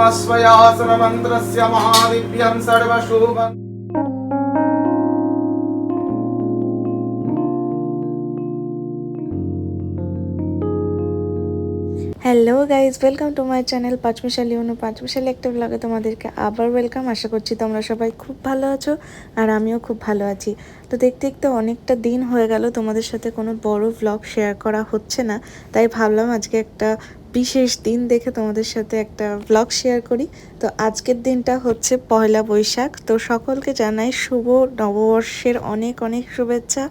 सोमस्वयासनमन्त्रस्य महादिव्यं सर्वशुभम् hello guys welcome to my channel Panchmishali Anu Panchmishali একটা ব্লগে তোমাদেরকে আবার ওয়েলকাম আশা করছি তোমরা সবাই খুব ভালো আছো আর আমিও খুব ভালো আছি তো দেখতে দেখতে অনেকটা দিন হয়ে গেল তোমাদের সাথে কোনো বড় ব্লগ শেয়ার করা হচ্ছে না তাই ভাবলাম আজকে একটা বিশেষ দিন দেখে তোমাদের সাথে একটা ব্লগ শেয়ার করি। তো আজকের দিনটা হচ্ছে পয়লা বৈশাখ। তো সকলকে জানাই শুভ নববর্ষের অনেক অনেক শুভেচ্ছা।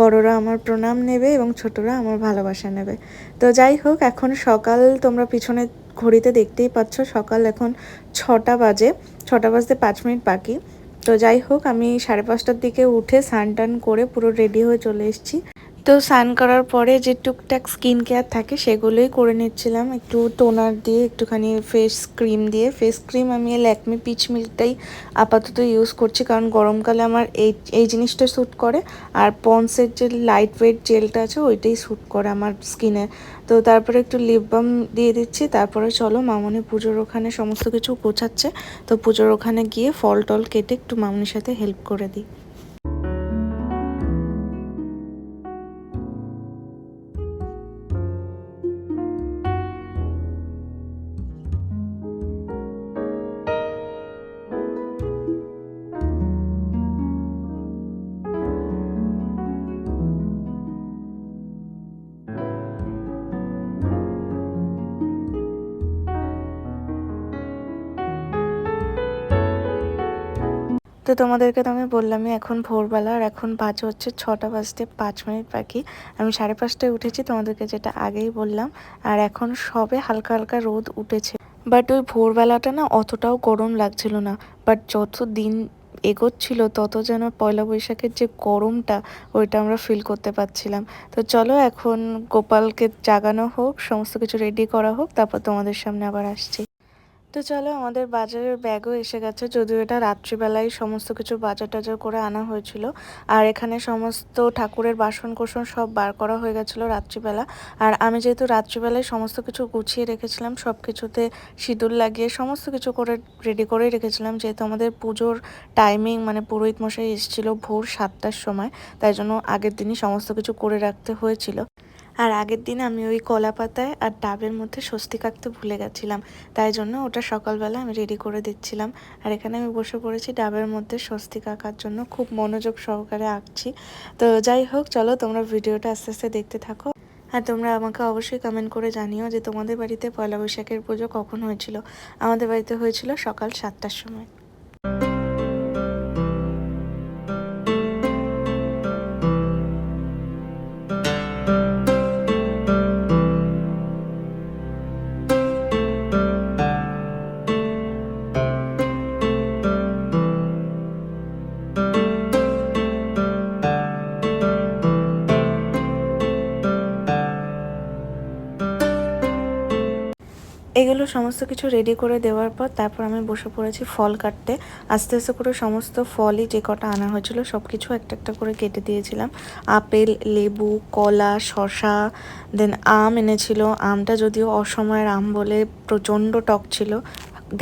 বড়রা আমার প্রণাম নেবে এবং ছোটরা আমার ভালোবাসা নেবে। তো যাই হোক, এখন সকাল তোমরা পিছনে ঘড়িতে দেখতেই পাচ্ছ, সকাল এখন ছটা বাজে। ছটা বাজতে পাঁচ মিনিট বাকি। তো যাই হোক, আমি সাড়ে পাঁচটার দিকে উঠে স্নান টান করে পুরো রেডি হয়ে চলে এসেছি। তো স্নান করার পরে যে টুকটাক স্কিন কেয়ার থাকে সেগুলোই করে নিচ্ছিলাম। একটু টোনার দিয়ে, একটুখানি ফেস ক্রিম দিয়ে। ফেস ক্রিম আমি ল্যাকমি পিচ মিল্কটাই আপাতত ইউজ করছি কারণ গরমকালে আমার এই এই জিনিসটা স্যুট করে। আর পন্সের যে লাইট ওয়েট জেলটা আছে ওইটাই স্যুট করে আমার স্কিনে তো তারপরে একটু লিপ বাম দিয়ে দিচ্ছি। তারপরে চলো মামনি পুজোর ওখানে সমস্ত কিছু গোছাচ্ছে। তো পুজোর ওখানে গিয়ে ফল টল কেটে একটু মামনির সাথে হেল্প করে দিই। তো তোমাদেরকে তো আমি বললামই, এখন ভোরবেলা আর এখন বাজে হচ্ছে ছটা বাজতে পাঁচ মিনিট বাকি। আমি সাড়ে পাঁচটায় উঠেছি, তোমাদেরকে যেটা আগেই বললাম। আর এখন সবে হালকা হালকা রোদ উঠেছে। বাট ওই ভোরবেলাটা না অতটাও গরম লাগছিল না। বাট যত দিন এগোচ্ছিল, তত যেন পয়লা বৈশাখের যে গরমটা, ওইটা আমরা ফিল করতে পারছিলাম। তো চলো এখন গোপালকে জাগানো হোক, সমস্ত কিছু রেডি করা হোক, তারপর তোমাদের সামনে আবার আসছি। তো চলো আমাদের বাজারের ব্যাগও এসে গেছে। যদিও এটা রাত্রিবেলায় সমস্ত কিছু বাজার টাজার করে আনা হয়েছিল। আর এখানে সমস্ত ঠাকুরের বাসন কোসন সব বার করা হয়ে গেছিল রাত্রিবেলা। আর আমি যেহেতু রাত্রিবেলায় সমস্ত কিছু গুছিয়ে রেখেছিলাম সব কিছুতে সিঁদুর লাগিয়ে সমস্ত কিছু করে রেডি করেই রেখেছিলাম। যেহেতু আমাদের পুজোর টাইমিং মানে পুরোহিত মশাই এসেছিল ভোর সাতটার সময়, তাই জন্য আগের দিনই সমস্ত কিছু করে রাখতে হয়েছিল। আর আগের দিন আমি ওই কলা পাতায় আর ডাবের মধ্যে স্বস্তি কাটতে ভুলে গেছিলাম। তাই জন্য ওটা সকালবেলা আমি রেডি করে দিচ্ছিলাম। আর এখানে আমি বসে পড়েছি ডাবের মধ্যে স্বস্তি আঁকার জন্য। খুব মনোযোগ সহকারে আঁকছি। তো যাই হোক, চলো তোমরা ভিডিওটা আস্তে আস্তে দেখতে থাকো। আর তোমরা আমাকে অবশ্যই কমেন্ট করে জানিও যে তোমাদের বাড়িতে পয়লা বৈশাখের পুজো কখন হয়েছিল। আমাদের বাড়িতে হয়েছিল সকাল সাতটার সময়। এগুলো সমস্ত কিছু রেডি করে দেওয়ার পর তারপর আমি বসে পড়েছি ফল কাটতে। আস্তে আস্তে করে সমস্ত ফলই যে কটা আনা হয়েছিল সব কিছু একটা একটা করে কেটে দিয়েছিলাম। আপেল, লেবু, কলা শশা দেন আম এনেছিল। আমটা যদিও অসময়ের আম বলে প্রচণ্ড টক ছিল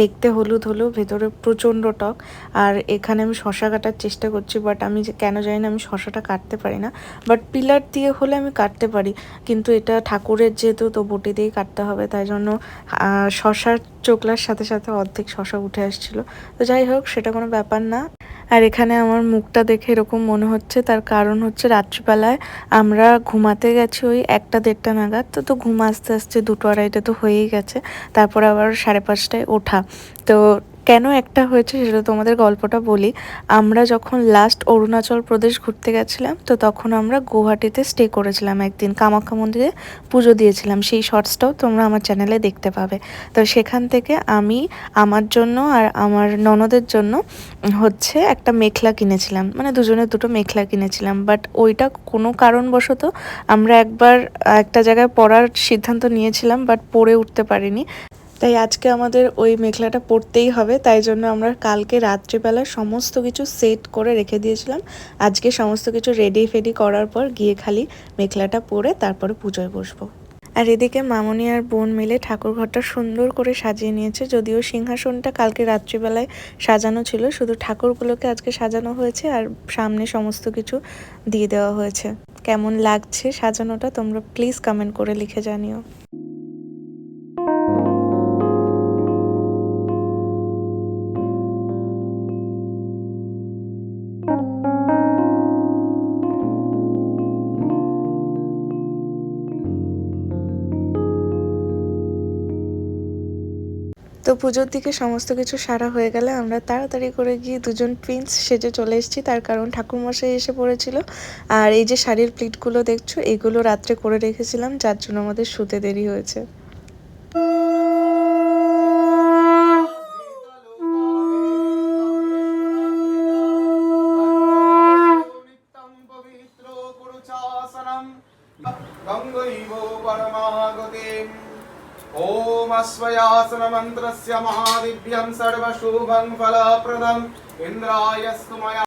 দেখতে হলুদ হলেও ভেতরে প্রচণ্ড টক। আর এখানে আমি শশা কাটার চেষ্টা করছি বাট আমি যে কেন জানি না আমি শশাটা কাটতে পারি না। বাট পিলার দিয়ে হলে আমি কাটতে পারি, কিন্তু এটা ঠাকুরের যেহেতু, তো বটি দিয়েই কাটতে হবে, তাই জন্য শশার চোখলার সাথে সাথে অর্ধেক শশা উঠে আসছিল। তো যাই হোক, সেটা কোনো ব্যাপার না। আর এখানে আমার মুখটা দেখে এরকম মনে হচ্ছে, তার কারণ হচ্ছে রাত্রিবেলায় আমরা ঘুমাতে গেছি ওই একটা দেড়টা নাগাদ, তো তো ঘুম আস্তে আস্তে দুটো আড়াইটা তো হয়েই গেছে, তারপর আবার সাড়ে পাঁচটায় ওঠা। তো কেন একটা হয়েছে সেটা তোমাদের গল্পটা বলি। আমরা যখন লাস্ট অরুণাচল প্রদেশ ঘুরতে গেছিলাম, তো তখন আমরা গুয়াহাটিতে স্টে করেছিলাম একদিন, কামাখ্যা মন্দিরে পুজো দিয়েছিলাম। সেই শর্টসটাও তোমরা আমার চ্যানেলে দেখতে পাবে। তো সেখান থেকে আমি আমার জন্য আর আমার ননদের জন্য হচ্ছে একটা মেখলা কিনেছিলাম। মানে দুজনের দুটো মেখলা কিনেছিলাম। বাট ওইটা কোনো কারণবশত আমরা একবার একটা জায়গায় পড়ার সিদ্ধান্ত নিয়েছিলাম বাট পড়ে উঠতে পারিনি। তাই আজকে আমাদের ওই মেখলাটা পরতেই হবে, তাই জন্য আমরা কালকে রাত্রিবেলা সমস্ত কিছু সেট করে রেখে দিয়েছিলাম। আজকে সমস্ত কিছু রেডি ফেডি করার পর গিয়ে খালি মেখলাটা পরে তারপরে পুজোয় বসবো। আর এদিকে মামনি আর বোন মিলে ঠাকুর ঘরটা সুন্দর করে সাজিয়ে নিয়েছে, যদিও সিংহাসনটা কালকে রাত্রিবেলায় সাজানো ছিল, শুধু ঠাকুরগুলোকে আজকে সাজানো হয়েছে আর সামনে সমস্ত কিছু দিয়ে দেওয়া হয়েছে। কেমন লাগছে সাজানোটা তোমরা প্লিজ কমেন্ট করে লিখে জানিও। তো পুজোর দিকে সমস্ত কিছু সারা হয়ে গেলে আমরা তাড়াতাড়ি করে গিয়ে দুজন প্রিন্স সেজে চলে এসেছি। তার কারণ ঠাকুরমশাই এসে পড়েছিল। আর এই যে শাড়ির প্লিটগুলো দেখছ, এগুলো রাত্রে করে রেখেছিলাম, যার জন্য আমাদের শুতে দেরি হয়েছে। अस्वयासनमन्त्रस्य महादिव्यं सर्वशुभं फलप्रदम् इन्द्रायस्तु मया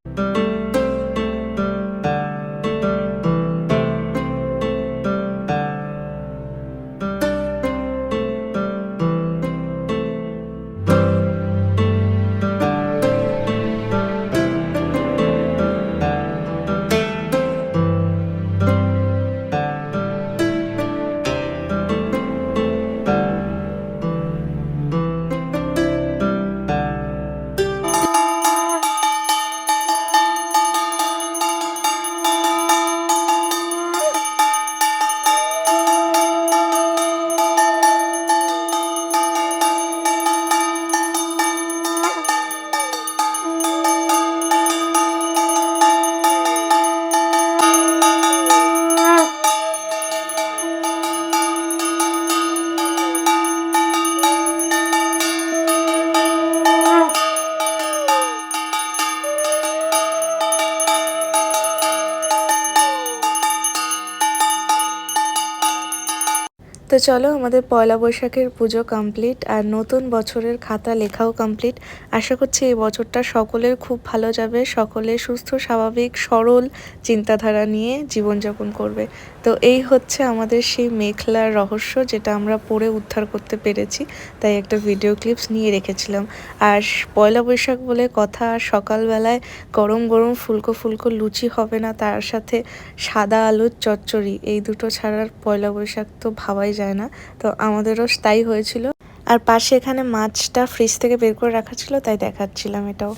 তো চলো, আমাদের পয়লা বৈশাখের পুজো কমপ্লিট আর নতুন বছরের খাতা লেখাও কমপ্লিট আশা করছি এই বছরটা সকলের খুব ভালো যাবে, সকলে সুস্থ, স্বাভাবিক, সরল চিন্তাধারা নিয়ে জীবনযাপন করবে। তো এই হচ্ছে আমাদের সেই মেঘলার রহস্য যেটা আমরা পড়ে উদ্ধার করতে পেরেছি, তাই একটা ভিডিও ক্লিপস নিয়ে রেখেছিলাম। আর পয়লা বৈশাখ বলে কথা, সকালবেলায় গরম গরম ফুলকো ফুলকো লুচি হবে না, তার সাথে সাদা আলুর চচ্চড়ি, এই দুটো ছাড়ার পয়লা বৈশাখ তো ভাবাই যায় না, তো আমাদেরও তাই হয়েছিল। আর পাশে এখানে মাছটা ফ্রিজ থেকে বের করে রাখা ছিল, তাই দেখাচ্ছিলাম এটাও।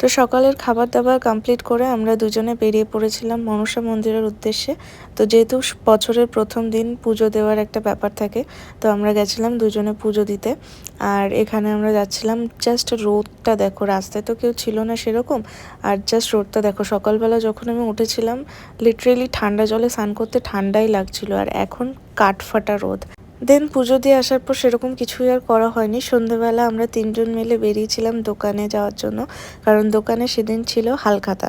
তো সকালের খাবার দাবার কমপ্লিট করে আমরা দুজনে বেরিয়ে পড়েছিলাম মনসা মন্দিরের উদ্দেশ্যে। তো যেহেতু বছরের প্রথম দিন পুজো দেওয়ার একটা ব্যাপার থাকে, তো আমরা গেছিলাম দুজনে পুজো দিতে। আর এখানে আমরা যাচ্ছিলাম জাস্ট রোদটা দেখো, রাস্তায় তো কেউ ছিল না সেরকম। আর জাস্ট রোদটা দেখো, সকালবেলা যখন আমি উঠেছিলাম লিটারেলি ঠান্ডা জলে স্নান করতে ঠান্ডাই লাগছিল। আর এখন কাঠফাটা রোদ। দেন পুজো দিয়ে আসার পর সেরকম কিছুই আর করা হয়নি। সন্ধেবেলা আমরা তিনজন মিলে বেরিয়েছিলাম দোকানে যাওয়ার জন্য, কারণ দোকানে সেদিন ছিল হালখাতা।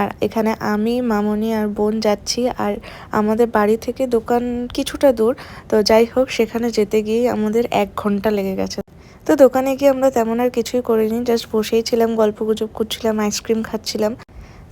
আর এখানে আমি, মামনি আর বোন যাচ্ছি, আর আমাদের বাড়ি থেকে দোকান কিছুটা দূর, তো যাই হোক, সেখানে যেতে গিয়ে আমাদের এক ঘণ্টা লেগে গেছে। তো দোকানে গিয়ে আমরা তেমন আর কিছুই করিনি জাস্ট বসেই ছিলাম গল্প গুজব করছিলাম আইসক্রিম খাচ্ছিলাম।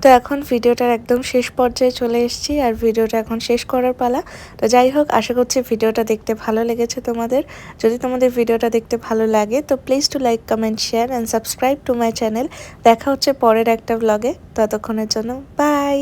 তো এখন ভিডিওটার একদম শেষ পর্যায়ে চলে এসেছি আর ভিডিওটা এখন শেষ করার পালা। তো যাই হোক, আশা করছি ভিডিওটা দেখতে ভালো লেগেছে তোমাদের। যদি তোমাদের ভিডিওটা দেখতে ভালো লাগে, তো please to like comment share and subscribe to my channel দেখা হচ্ছে পরের একটা ব্লগে ততক্ষণের জন্য বাই